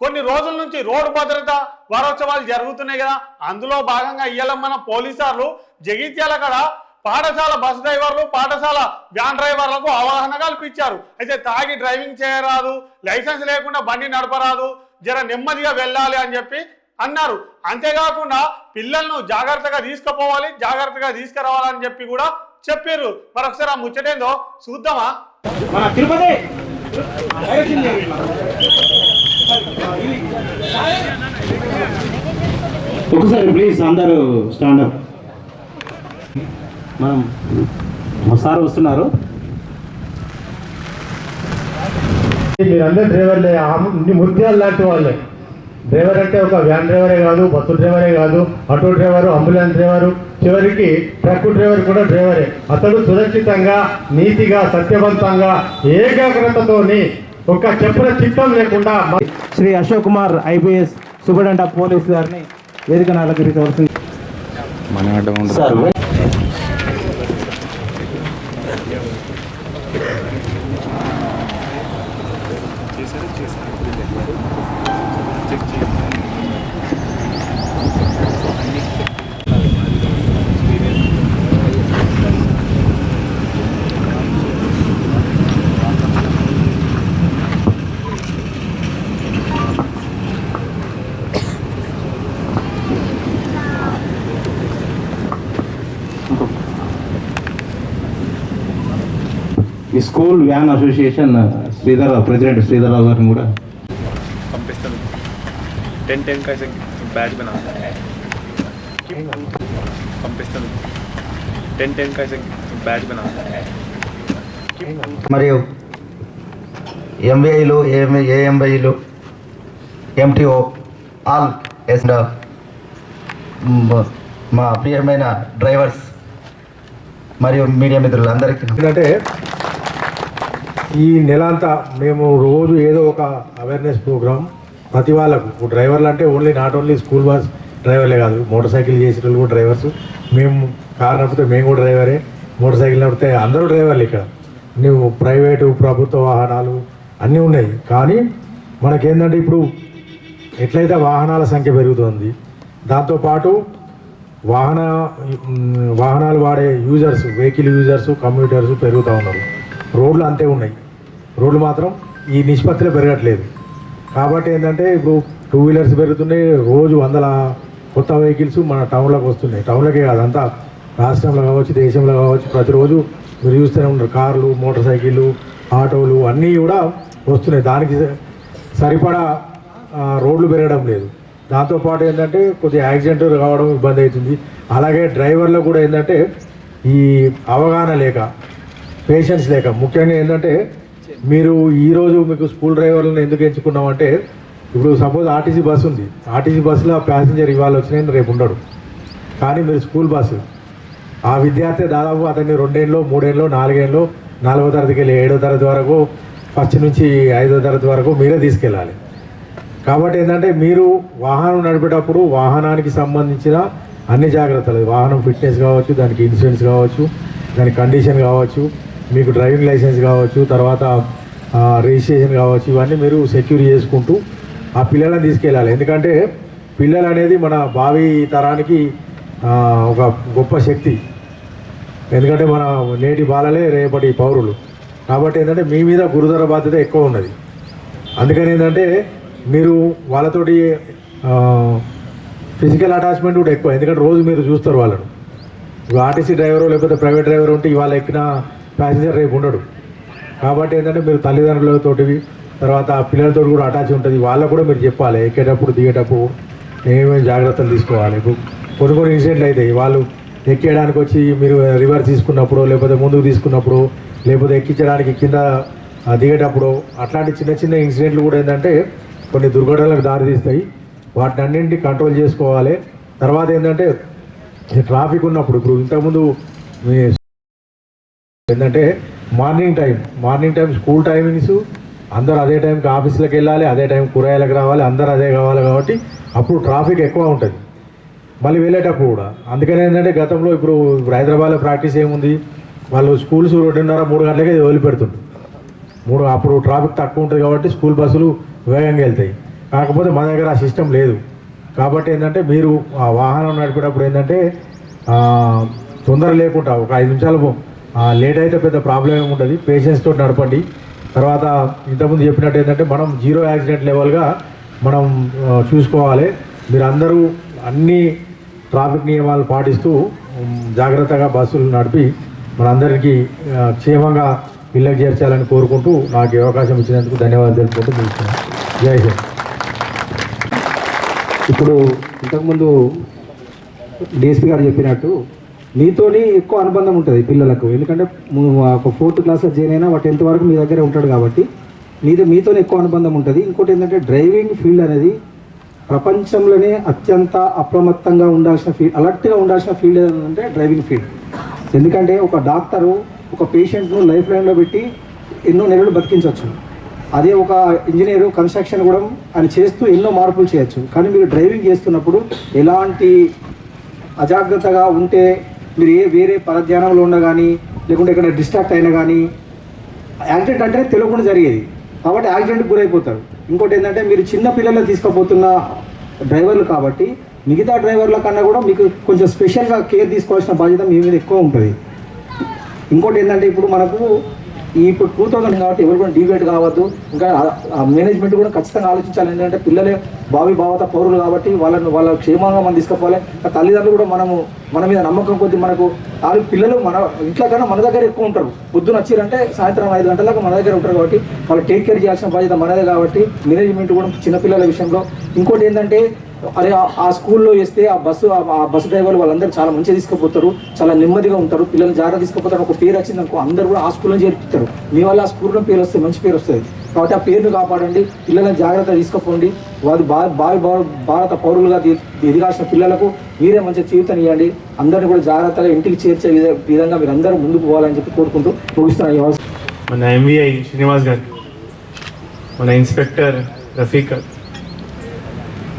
కొన్ని రోజుల నుంచి రోడ్డు భద్రత వారోత్సవాలు జరుగుతున్నాయి కదా. అందులో భాగంగా ఇయ్యాల మన పోలీసార్లు జగిత్యాల కాడ పాఠశాల బస్ డ్రైవర్లు పాఠశాల వ్యాన్ డ్రైవర్లకు అవగాహన కల్పించారు. అయితే తాగి డ్రైవింగ్ చేయరాదు లైసెన్స్ లేకుండా బండి నడపరాదు జర నెమ్మదిగా వెళ్ళాలి అని చెప్పి అన్నారు. అంతేకాకుండా పిల్లలను జాగ్రత్తగా తీసుకుపోవాలి జాగ్రత్తగా తీసుకురావాలని చెప్పి కూడా చెప్పారు మరొకసారి ఆ ముచ్చటేందో చూద్దామా? మన తిరుపతి. ఒకసారి ప్లీజ్ అందరూ స్టాండప్ మనం సార్ వస్తున్నారు. మీరందరూ డ్రైవర్లే ముత్యాలు లాంటి వాళ్ళే. డ్రైవర్ అంటే ఒక వ్యాన్ డ్రైవరే కాదు బస్సు డ్రైవరే కాదు ఆటో డ్రైవరు అంబులెన్స్ డ్రైవరు చివరికి ట్రక్ డ్రైవర్ కూడా డ్రైవరే. అతడు సురక్షితంగా నీతిగా సత్యవంతంగా ఏకాగ్రతతోని ఒక చెప్పుల చిత్తం లేకుండా Shri Ashok Kumar IPS superintendent of police గారిని వేదిక అలంకరించవలసింది సార్ ఈ school van association Sridhar president Sridharrao గారిని కూడా పంపిస్తాను. టెన్ టెన్ బ్యాచ్ పంపిస్తాను. టెన్ టెన్ బ్యాచ్ మరియు ఎంబీఐలు ఏఎంఐ ఏఎంబైలు ఎంటీఓ ఆల్ ఎస్ మా ప్రియమైన డ్రైవర్స్ మరియు మీడియా మిత్రులందరికీ ఎందుకంటే ఈ నెల అంతా మేము రోజు ఏదో ఒక అవేర్నెస్ ప్రోగ్రామ్ ప్రతి వాళ్ళకు డ్రైవర్లు అంటే only not only school bus డ్రైవర్లే కాదు మోటార్ సైకిల్ చేసిన వాళ్ళు కూడా డ్రైవర్స్ మేము కారు నడిపితే మేము కూడా డ్రైవరే. మోటార్ సైకిల్ నడిపితే అందరూ డ్రైవర్లు ఇక్కడ. నువ్వు ప్రైవేటు ప్రభుత్వ వాహనాలు అన్నీ ఉన్నాయి. కానీ మనకేంటంటే ఇప్పుడు ఎట్లయితే వాహనాల సంఖ్య పెరుగుతుంది దాంతోపాటు వాహన వాహనాలు వాడే యూజర్స్ వెహికల్ యూజర్స్ కంప్యూటర్స్ పెరుగుతూ ఉన్నారు. రోడ్లు అంతే ఉన్నాయి. రోడ్లు మాత్రం ఈ నిష్పత్తిలో పెరగట్లేదు. కాబట్టి ఏంటంటే ఇప్పుడు టూ వీలర్స్ పెరుగుతున్నాయి రోజు వందల కొత్త వెహికల్స్ మన టౌన్లోకి వస్తున్నాయి. టౌన్లోకే కాదు అంతా రాష్ట్రంలో కావచ్చు దేశంలో కావచ్చు ప్రతిరోజు మీరు చూస్తూనే ఉన్నారు. కార్లు మోటార్ సైకిళ్ళు ఆటోలు అన్నీ కూడా వస్తున్నాయి. దానికి సరిపడా రోడ్లు పెరగడం లేదు. దాంతోపాటు ఏంటంటే కొద్దిగా యాక్సిడెంట్ కావడం ఇబ్బంది అవుతుంది. అలాగే డ్రైవర్లకు కూడా ఏంటంటే ఈ అవగాహన లేక పేషెన్స్ లేక. ముఖ్యంగా ఏంటంటే మీరు ఈరోజు మీకు స్కూల్ డ్రైవర్లను ఎందుకు ఎంచుకున్నామంటే ఇప్పుడు సపోజ్ ఆర్టీసీ బస్సు ఉంది. ఆర్టీసీ బస్సులో ప్యాసింజర్ ఇవాళ వచ్చినాయని రేపు ఉండడు. కానీ మీరు స్కూల్ బస్సు ఆ విద్యార్థి దాదాపు అతన్ని రెండేళ్ళు మూడేళ్ళు నాలుగేళ్ళు నాలుగో తరగతికి వెళ్ళి ఏడో తరగతి వరకు ఫస్ట్ నుంచి ఐదో తరగతి వరకు మీరే తీసుకెళ్ళాలి. కాబట్టి ఏంటంటే మీరు వాహనం నడిపేటప్పుడు వాహనానికి సంబంధించిన అన్ని జాగ్రత్తలు. వాహనం ఫిట్నెస్ కావచ్చు దానికి ఇన్సూరెన్స్ కావచ్చు దాని కండిషన్ కావచ్చు మీకు డ్రైవింగ్ లైసెన్స్ కావచ్చు తర్వాత రిజిస్ట్రేషన్ కావచ్చు ఇవన్నీ మీరు సెక్యూర్ చేసుకుంటూ ఆ పిల్లలను తీసుకెళ్ళాలి. ఎందుకంటే పిల్లలు అనేది మన భావి తరానికి ఒక గొప్ప శక్తి. ఎందుకంటే మన నేటి బాలలే రేపటి పౌరులు. కాబట్టి ఏంటంటే మీ మీద గురుతర బాధ్యత ఎక్కువ ఉన్నది. అందుకని ఏంటంటే మీరు వాళ్ళతోటి ఫిజికల్ అటాచ్మెంట్ కూడా ఎక్కువ. ఎందుకంటే రోజు మీరు చూస్తారు వాళ్ళను. ఆర్టీసీ డ్రైవరు లేకపోతే ప్రైవేట్ డ్రైవర్ ఉంటే ఇవాళ ఎక్కిన ప్యాసింజర్ రేపు ఉండడు. కాబట్టి ఏంటంటే మీరు తల్లిదండ్రులతోటి తర్వాత పిల్లలతో కూడా అటాచ్ ఉంటుంది. వాళ్ళకు కూడా మీరు చెప్పాలి ఎక్కేటప్పుడు దిగేటప్పుడు ఏమేమి జాగ్రత్తలు తీసుకోవాలి. ఇప్పుడు కొన్ని కొన్ని ఇన్సిడెంట్లు అవుతాయి వాళ్ళు ఎక్కేయడానికి వచ్చి మీరు రివర్స్ తీసుకున్నప్పుడు లేకపోతే ముందుకు తీసుకున్నప్పుడు లేకపోతే ఎక్కించడానికి కింద దిగేటప్పుడు అట్లాంటి చిన్న చిన్న ఇన్సిడెంట్లు కూడా ఏంటంటే కొన్ని దుర్ఘటనలకు దారితీస్తాయి వాటిని అన్నింటినీ కంట్రోల్ చేసుకోవాలి. తర్వాత ఏంటంటే ట్రాఫిక్ ఉన్నప్పుడు ఇప్పుడు ఇంతకుముందు మీ ఏంటంటే morning time morning time school timings అందరూ అదే టైంకి ఆఫీసులకు వెళ్ళాలి అదే టైం కూరగాయలకు రావాలి అందరూ అదే కావాలి కాబట్టి అప్పుడు ట్రాఫిక్ ఎక్కువ ఉంటుంది. మళ్ళీ వెళ్ళేటప్పుడు కూడా. అందుకని ఏంటంటే గతంలో ఇప్పుడు హైదరాబాద్లో ప్రాక్టీస్ ఏముంది? వాళ్ళు స్కూల్స్ రెండున్నర మూడు గంటలకే వదిలిపెడుతుంది మూడు అప్పుడు ట్రాఫిక్ తక్కువ ఉంటుంది కాబట్టి స్కూల్ బస్సులు వేగంగా వెళ్తాయి. కాకపోతే మన దగ్గర ఆ సిస్టమ్ లేదు. కాబట్టి ఏంటంటే మీరు ఆ వాహనం నడిపేటప్పుడు ఏంటంటే తొందర లేకుండా ఒక ఐదు నిమిషాలు లేట్ అయితే పెద్ద ప్రాబ్లం ఏమి ఉంటుంది పేషెన్స్ తోటి నడపండి. తర్వాత ఇంతకుముందు చెప్పినట్టు ఏంటంటే మనం జీరో యాక్సిడెంట్ లెవెల్గా మనం చూసుకోవాలి. మీరు అందరూ అన్ని ట్రాఫిక్ నియమాలు పాటిస్తూ జాగ్రత్తగా బస్సులు నడిపి మనందరికీ క్షేమంగా ఇళ్ళకి చేర్చాలని కోరుకుంటూ నాకు అవకాశం ఇచ్చినందుకు ధన్యవాదాలు తెలుపుకుంటూ ముగిస్తున్నాను. జై హింద్. ఇప్పుడు ఇంతకుముందు డిఎస్పీ గారు చెప్పినట్టు నీతోని ఎక్కువ అనుబంధం ఉంటుంది పిల్లలకు. ఎందుకంటే ఒక ఫోర్త్ క్లాస్లో జాయిన్ అయినా వాటి టెన్త్ వరకు మీ దగ్గరే ఉంటాడు కాబట్టి మీతో మీతోనే ఎక్కువ అనుబంధం ఉంటుంది. ఇంకోటి ఏంటంటే డ్రైవింగ్ ఫీల్డ్ అనేది ప్రపంచంలోనే అత్యంత అప్రమత్తంగా ఉండాల్సిన ఫీల్డ్ అలర్ట్గా ఉండాల్సిన ఫీల్డ్ ఏంటంటే డ్రైవింగ్ ఫీల్డ్. ఎందుకంటే ఒక డాక్టరు ఒక పేషెంట్ను లైఫ్ లైన్లో పెట్టి ఎన్నో నెలలు బతికించవచ్చు అదే ఒక ఇంజనీరు కన్స్ట్రక్షన్ కూడా ఆయన చేస్తూ ఎన్నో మార్పులు చేయొచ్చు. కానీ మీరు డ్రైవింగ్ చేస్తున్నప్పుడు ఎలాంటి అజాగ్రత్తగా ఉంటే మీరు ఏ వేరే పరధ్యానంలో ఉన్నా కానీ లేకుంటే ఎక్కడ డిస్ట్రాక్ట్ అయినా కానీ యాక్సిడెంట్ అంటే తెలియకుండా జరిగేది. కాబట్టి యాక్సిడెంట్కి గురైపోతారు. ఇంకోటి ఏంటంటే మీరు చిన్న పిల్లలు తీసుకుపోతున్న డ్రైవర్లు కాబట్టి మిగతా డ్రైవర్ల కన్నా కూడా మీకు కొంచెం స్పెషల్గా కేర్ తీసుకోవాల్సిన బాధ్యత మీ మీద ఎక్కువ ఉంటుంది. ఇంకోటి ఏంటంటే ఇప్పుడు మనకు ఇప్పుడు టూ థౌసండ్ కాబట్టి ఎవరు కూడా డిబేట్ కావద్దు. ఇంకా మేనేజ్మెంట్ కూడా ఖచ్చితంగా ఆలోచించాలి. ఏంటంటే పిల్లలే భావి భావత పౌరులు కాబట్టి వాళ్ళని వాళ్ళ క్షేమంగా మనం తీసుకుపోవాలి. ఇంకా తల్లిదండ్రులు కూడా మనము మన మీద నమ్మకం కొద్ది మనకు వాళ్ళు పిల్లలు మన ఇంట్లో కన్నా మన దగ్గర ఎక్కువ ఉంటారు. పొద్దున వచ్చిరంటే సాయంత్రం ఐదు గంటలకు మన దగ్గర ఉంటారు కాబట్టి వాళ్ళు టేక్ కేర్ చేయాల్సిన బాధ్యత మనదే కాబట్టి మేనేజ్మెంట్ కూడా చిన్నపిల్లల విషయంలో. ఇంకోటి ఏంటంటే అదే ఆ- స్కూల్లో వేస్తే ఆ బస్సు ఆ- బస్సు డ్రైవర్లు వాళ్ళందరూ చాలా మంచిగా తీసుకుపోతారు చాలా నెమ్మదిగా ఉంటారు పిల్లలు జాగ్రత్త తీసుకుపోతారు ఒక పేరు వచ్చింది అనుకో అందరూ కూడా ఆ స్కూల్లో చేర్పిస్తారు మీ వల్ల ఆ స్కూల్లో పేరు వస్తుంది మంచి పేరు వస్తుంది. కాబట్టి ఆ పేరును కాపాడండి పిల్లలను జాగ్రత్త తీసుకుపోండి. వారి భావి భారత పౌరులుగా ఎదిగాల్సిన పిల్లలకు మీరే మంచి జీవితం ఇవ్వండి. అందరిని కూడా జాగ్రత్తగా ఇంటికి చేర్చే విధంగా మీరు అందరూ ముందుకు పోవాలని చెప్పి కోరుకుంటూ ముగిస్తున్నాను మన శ్రీనివాస్ గారు మన ఇన్స్పెక్టర్ రఫీక్ గారు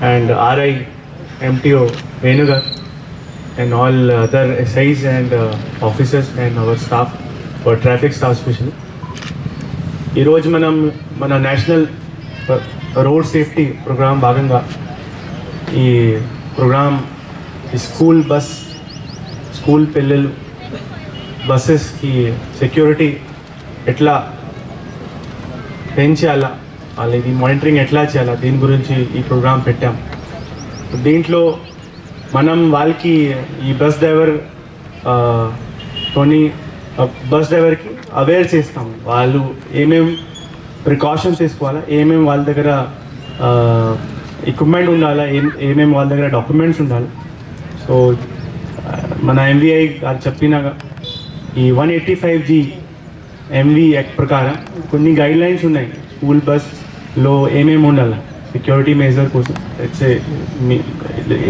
and RI MTO Venu and all other SIs and officers and our staff for traffic staff special ఈరోజు మనం మన నేషనల్ రోడ్ సేఫ్టీ ప్రోగ్రాం భాగంగా ఈ ప్రోగ్రామ్ ఈ స్కూల్ బస్ స్కూల్ పిల్లలు బస్సెస్కి సెక్యూరిటీ ఎట్లా పెంచాలా వాళ్ళది మానిటరింగ్ ఎట్లా చేయాలా? దీని గురించి ఈ ప్రోగ్రామ్ పెట్టాం. దీంట్లో మనం వాళ్ళకి ఈ బస్ డ్రైవర్ కొన్ని తోని బస్ డ్రైవర్కి అవేర్ చేస్తాం. వాళ్ళు ఏమేం ప్రికాషన్స్ తీసుకోవాలా? ఏమేమి వాళ్ళ దగ్గర ఎక్విప్మెంట్ ఉండాలా? ఏం ఏమేమి వాళ్ళ దగ్గర డాక్యుమెంట్స్ ఉండాలి? సో మన ఎంవిఐ గారు చెప్పినాక ఈ one eighty five G MV act ప్రకారం కొన్ని గైడ్ లైన్స్ ఉన్నాయి. స్కూల్ బస్ లో ఏమేమి ఉండాలి? సెక్యూరిటీ మేజర్ కోసం ఇట్స్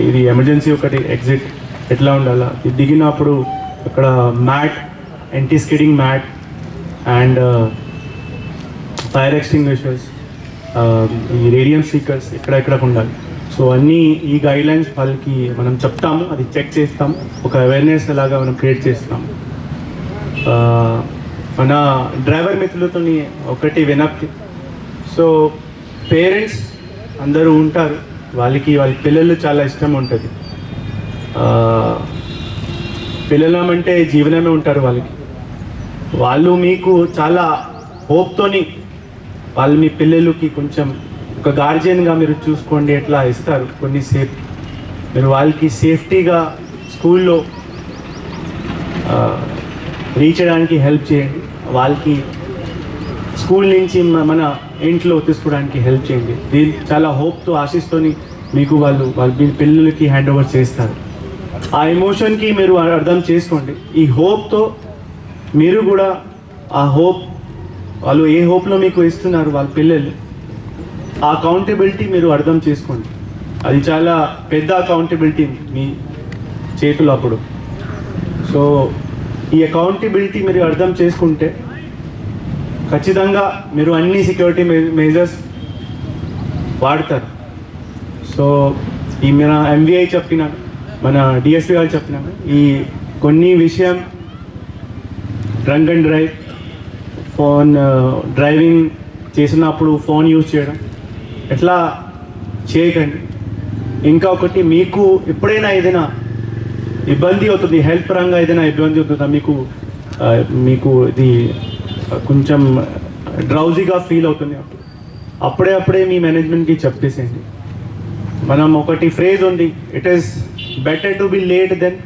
ఇది ఎమర్జెన్సీ ఒకటి ఎగ్జిట్ ఎట్లా ఉండాలా? ఇది దిగినప్పుడు అక్కడ mat anti skidding mat and fire extinguishers ఈ రేడియం స్పీకర్స్ ఎక్కడెక్కడ ఉండాలి? సో అన్నీ ఈ గైడ్ లైన్స్ వాళ్ళకి మనం చెప్తాము అది చెక్ చేస్తాం ఒక అవేర్నెస్ లాగా మనం క్రియేట్ చేస్తాం మన డ్రైవర్ మిత్రులతో ఒకటి వినప్తి సో పేరెంట్స్ అందరూ ఉంటారు. వాళ్ళకి వాళ్ళ పిల్లలు చాలా ఇష్టం ఉంటుంది. పిల్లలమంటే జీవనమే ఉంటారు వాళ్ళకి. వాళ్ళు మీకు చాలా హోప్తోని వాళ్ళు మీ పిల్లలకి కొంచెం ఒక గార్జియన్గా మీరు చూసుకోండి ఎట్లా ఇస్తారు. కొన్ని సేఫ్ మీరు వాళ్ళకి సేఫ్టీగా స్కూల్లో రీచ్ చేయడానికి హెల్ప్ చేయండి. వాళ్ళకి స్కూల్ నుంచి మన ఇంట్లో తీసుకోవడానికి హెల్ప్ చేయండి. దీని చాలా హోప్తో ఆశిస్తోని మీకు వాళ్ళు వాళ్ళ మీ పిల్లలకి హ్యాండ్ ఓవర్ చేస్తారు. ఆ ఎమోషన్కి మీరు అర్థం చేసుకోండి. ఈ హోప్తో మీరు కూడా ఆ హోప్ వాళ్ళు ఏ హోప్లో మీకు ఇస్తున్నారు వాళ్ళ పిల్లలు ఆ అకౌంటబిలిటీ మీరు అర్థం చేసుకోండి. అది చాలా పెద్ద అకౌంటబిలిటీ మీ చేతులు అప్పుడు. సో ఈ అకౌంటబిలిటీ మీరు అర్థం చేసుకుంటే ఖచ్చితంగా మీరు అన్ని సెక్యూరిటీ మెజర్స్ వాడతారు. సో ఈ మన ఎంవిఐ చెప్పిన మన డిఎస్పీ గారు చెప్పిన ఈ కొన్ని విషయం drunk and drive phone driving చేసినప్పుడు ఫోన్ యూజ్ చేయడం ఎట్లా చేయకండి. ఇంకా ఒకటి మీకు ఎప్పుడైనా ఏదైనా ఇబ్బంది అవుతుంది హెల్త్ పరంగా ఏదైనా ఇబ్బంది అవుతుందా? మీకు uh, మీకు ఇది కొంచెం డ్రౌజీగా ఫీల్ అవుతుంది అప్పుడు అప్పుడే అప్పుడే మీ మేనేజ్మెంట్కి చెప్పేసేయండి. మనం ఒకటి ఫ్రేజ్ ఉంది it is better to be late than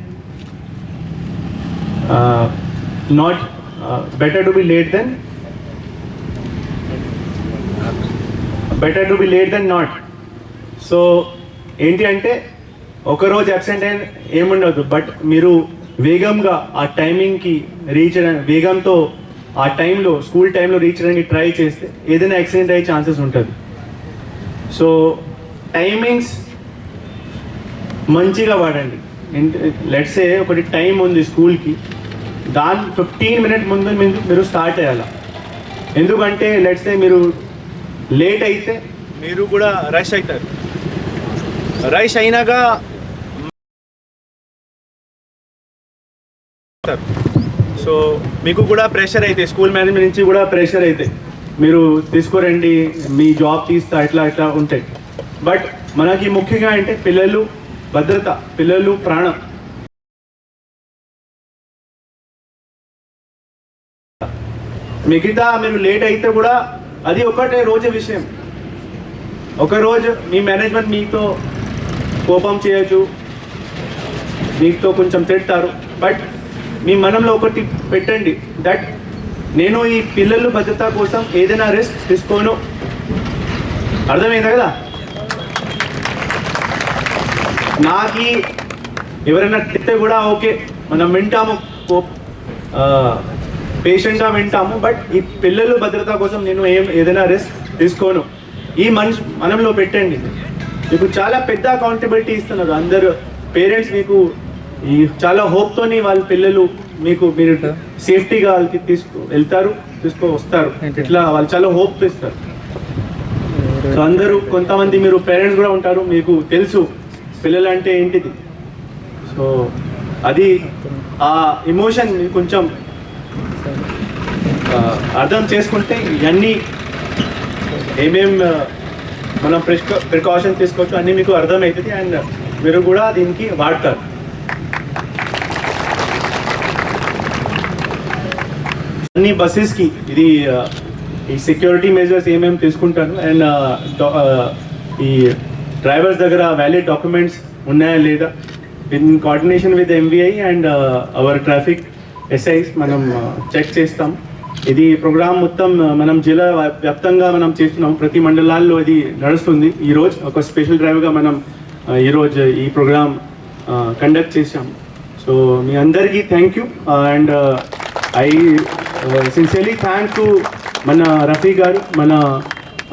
not better to be late than better to be late than not so ఏంటి అంటే ఒకరోజు అబ్సెంట్ అయిన ఏముండదు బట్ మీరు వేగంగా ఆ టైమింగ్కి రీచ్ వేగంతో ఆ టైంలో స్కూల్ టైంలో రీచ్ అయ్యడానికి ట్రై చేస్తే ఏదైనా యాక్సిడెంట్ అయ్యే ఛాన్సెస్ ఉంటుంది. సో టైమింగ్స్ మంచిగా వాడండి. లెట్సే ఒకటి టైం ఉంది స్కూల్కి దాని ఫిఫ్టీన్ మినిట్ ముందు మీరు- స్టార్ట్ అయ్యాలా ఎందుకంటే లెట్సే మీరు లేట్ అయితే మీరు కూడా రష్ అవుతారు. రష్ అయినాక సో మీకు కూడా ప్రెషర్ అయితే స్కూల్ మేనేజ్మెంట్ నుంచి కూడా ప్రెషర్ అయితే. మీరు తీసుకురండి మీ జాబ్ తీస్తా ఇట్లా ఇట్లా ఉంటాయి బట్ మనకి ముఖ్యంగా అంటే పిల్లలు భద్రత పిల్లలు ప్రాణం. మిగతా మీరు లేట్ అయితే కూడా అది ఒకటే రోజు విషయం. ఒక రోజు మీ మేనేజ్మెంట్ మీతో కోపం చేయొచ్చు మీతో కొంచెం తిడతారు. బట్ మీ మనంలో ఒకటి పెట్టండి. దట్ నేను ఈ పిల్లలు భద్రత కోసం ఏదైనా రిస్క్ తీసుకోను. అర్థమైందా కదా? నాకి ఎవరైనా తిట్టే కూడా ఓకే. మనం వింటాము. పేషెంట్గా వింటాము. బట్ ఈ పిల్లలు భద్రత కోసం నేను ఏం ఏదైనా రిస్క్ తీసుకోను. ఈ మనిషి మనంలో పెట్టండి. మీకు చాలా పెద్ద అకౌంటబిలిటీ ఇస్తున్నారు అందరు. పేరెంట్స్ మీకు ఈ చాలా హోప్తోని వాళ్ళ పిల్లలు మీకు మీరు సేఫ్టీగా వాళ్ళకి తీసుకు వెళ్తారు తీసుకు వస్తారు ఇట్లా వాళ్ళు చాలా హోప్ ఇస్తారు సో అందరూ కొంతమంది మీరు పేరెంట్స్ కూడా ఉంటారు మీకు తెలుసు పిల్లలు అంటే ఏంటిది. సో అది ఆ ఎమోషన్ కొంచెం అర్థం చేసుకుంటే ఇవన్నీ ఏమేం మనం ప్రిస్క ప్రికాషన్ తీసుకోవచ్చు అన్నీ మీకు అర్థమవుతుంది. అండ్ మీరు కూడా దీనికి వాడతారు. అన్ని బస్సెస్కి ఇది ఈ సెక్యూరిటీ మెజర్స్ ఏమేమి తీసుకుంటాను అండ్ ఈ డ్రైవర్స్ దగ్గర వ్యాలిడ్ డాక్యుమెంట్స్ ఉన్నాయా లేదా? In coordination with MBI and our traffic SIs మనం చెక్ చేస్తాం. ఇది ప్రోగ్రామ్ మొత్తం మనం జిల్లా వ్యాప్తంగా మనం చేస్తున్నాం. ప్రతి మండలాల్లో ఇది నడుస్తుంది. ఈరోజు ఒక స్పెషల్ డ్రైవ్గా మనం ఈరోజు ఈ ప్రోగ్రామ్ కండక్ట్ చేశాం. సో మీ అందరికీ thank you and I sincerely thank to మన రఫీ గారు మన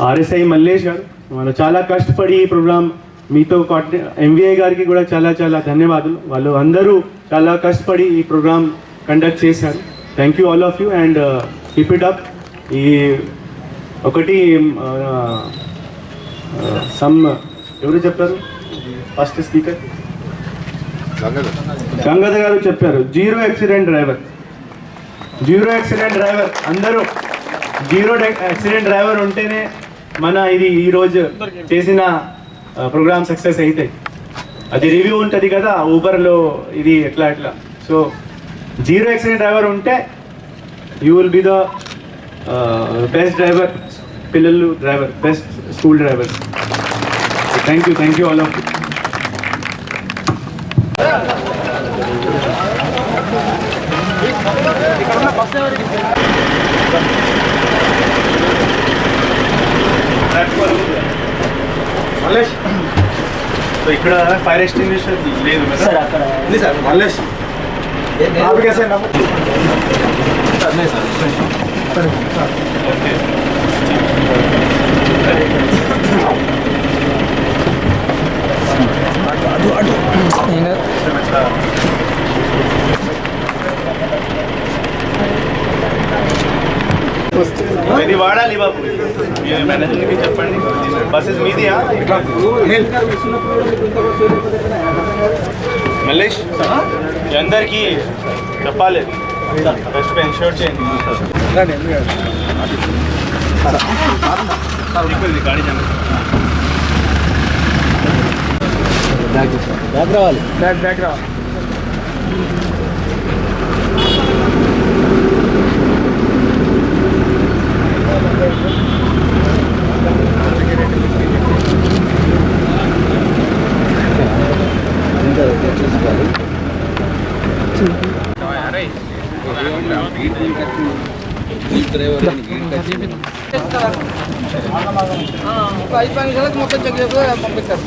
ఆర్ఎస్ఐ మల్లేష్ గారు. వాళ్ళు చాలా కష్టపడి ఈ ప్రోగ్రామ్ మీతో ఎంవీఐ గారికి కూడా చాలా చాలా ధన్యవాదాలు. వాళ్ళు అందరూ చాలా కష్టపడి ఈ ప్రోగ్రామ్ కండక్ట్ చేశారు. Thank you all of you and keep it up ఈ ఒకటి సమ్ ఎవరు చెప్పారు? ఫస్ట్ స్పీకర్ గంగధ గారు చెప్పారు. Zero accident driver zero accident driver అందరూ జీరో యాక్సిడెంట్ డ్రైవర్ ఉంటేనే మన ఇది ఈరోజు చేసిన ప్రోగ్రామ్ సక్సెస్ అయితే. అది రివ్యూ ఉంటుంది కదా ఊబర్లో ఇది ఎట్లా ఎట్లా. సో జీరో యాక్సిడెంట్ డ్రైవర్ ఉంటే you will be the best driver పిల్లలు driver best school driver thank you thank you all of Mallesh. So ఇక్కడ ఫైర్ ఎక్స్టింగ్విషర్ లేదు కదా? ఉంది సార్ మల్లేష్. ఓకే. ఇది వాడాలి బాబు మీరు మేనేజర్కి చెప్పండి. బస్సెస్ మీదియా మల్లేష్ మీ అందరికీ చెప్పాలి. బెస్ట్ ఎన్షూర్ చేయండి. ఇక్కడ ఇది గాడి జన. ఐదు నిమిషాలకు మొత్తం చెక్ చేసి పంపిస్తారు.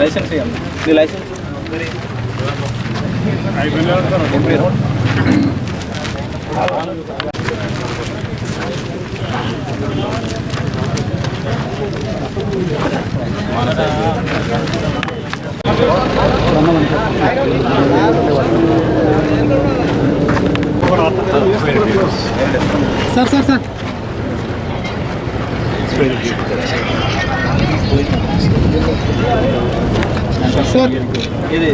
లైసెన్స్ ఇవ్వండి. మీ లైసెన్స్? Sir sir sir. ఇది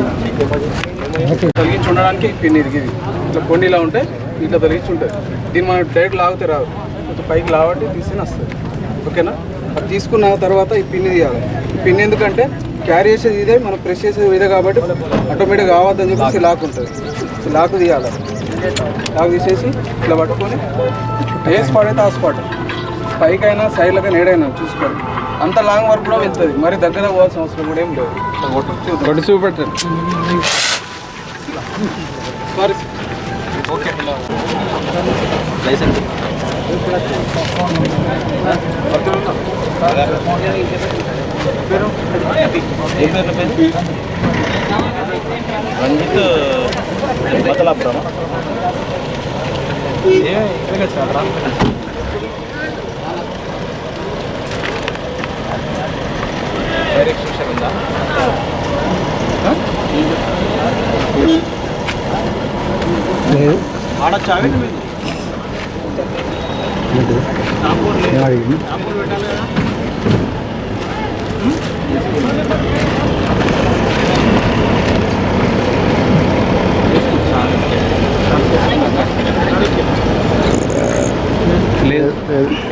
తొలగించి ఉండడానికి పిన్ ఇది ఇది. ఇట్లా కొన్ని ఇలా ఉంటే ఇట్లా తొలగించి ఉంటుంది. దీన్ని మనం డైరెక్ట్ లాగితే రాదు. కొంచెం పైకి లావట్టి తీసుకుని వస్తుంది. ఓకేనా? అది తీసుకున్న తర్వాత ఈ పిన్ తీయాలి. ఈ పిన్ ఎందుకంటే క్యారీ చేసేది ఇదే మనం ప్రెస్ చేసేది ఇదే కాబట్టి ఆటోమేటిక్గా కావద్దని చెప్పేసి లాక్ ఉంటుంది. లాక్ తీయాలి. లాక్ తీసేసి ఇట్లా పట్టుకొని ఏ స్పాట్ అయితే ఆ స్పాట్ పైకైనా సైడ్లకైనా ఏడైనా చూసుకోండి. అంత లాంగ్ వరకు కూడా వెళ్తుంది మరి దగ్గర పోవాల్సిన అవసరం కూడా ఏం లేదు. కొట్టి చూపెట్టండి. Sorry okay licence Ranjith Badalapuram direct శిక్షణ ఉందా? ఆడొచ్చా లేదు. లేదు.